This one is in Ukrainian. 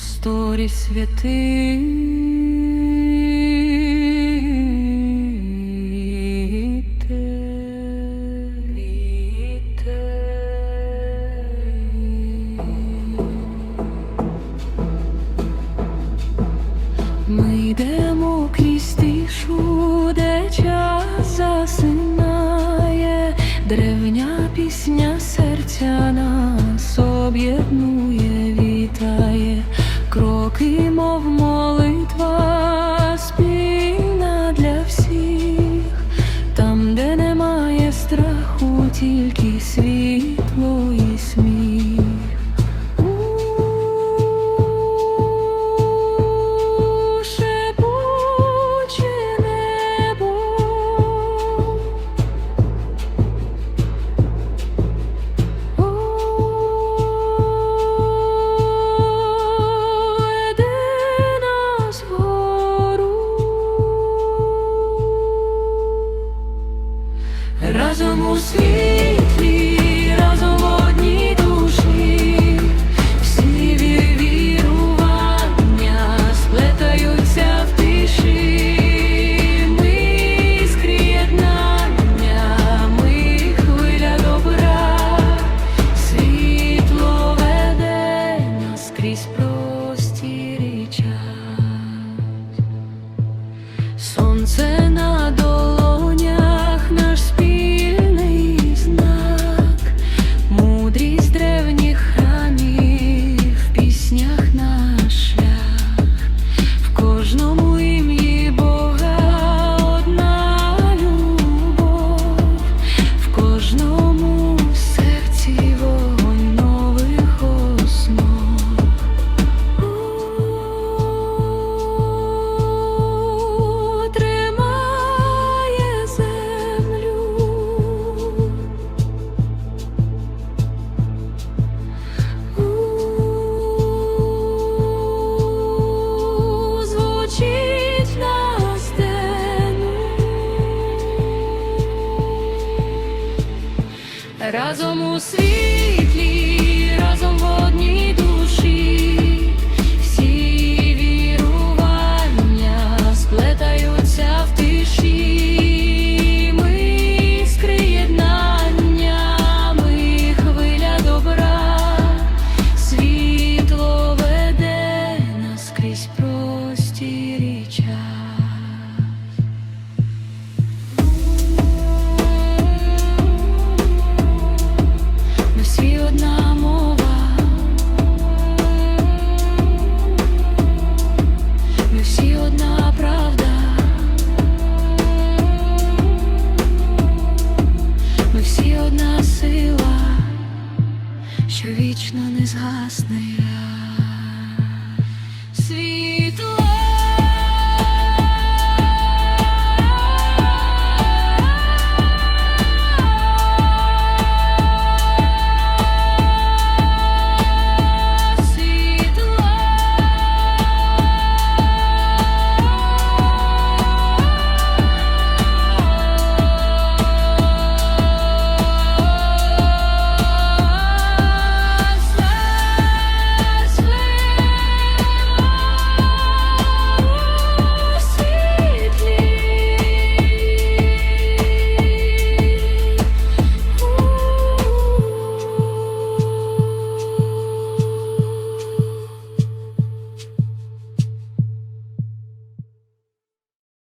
просторі святи. Ми йдемо крізь тишу, засинає, древня пісня серця нас об'єднує. разом у світлі. razom u svijetu ми всі одна сила, що вічно не згасне.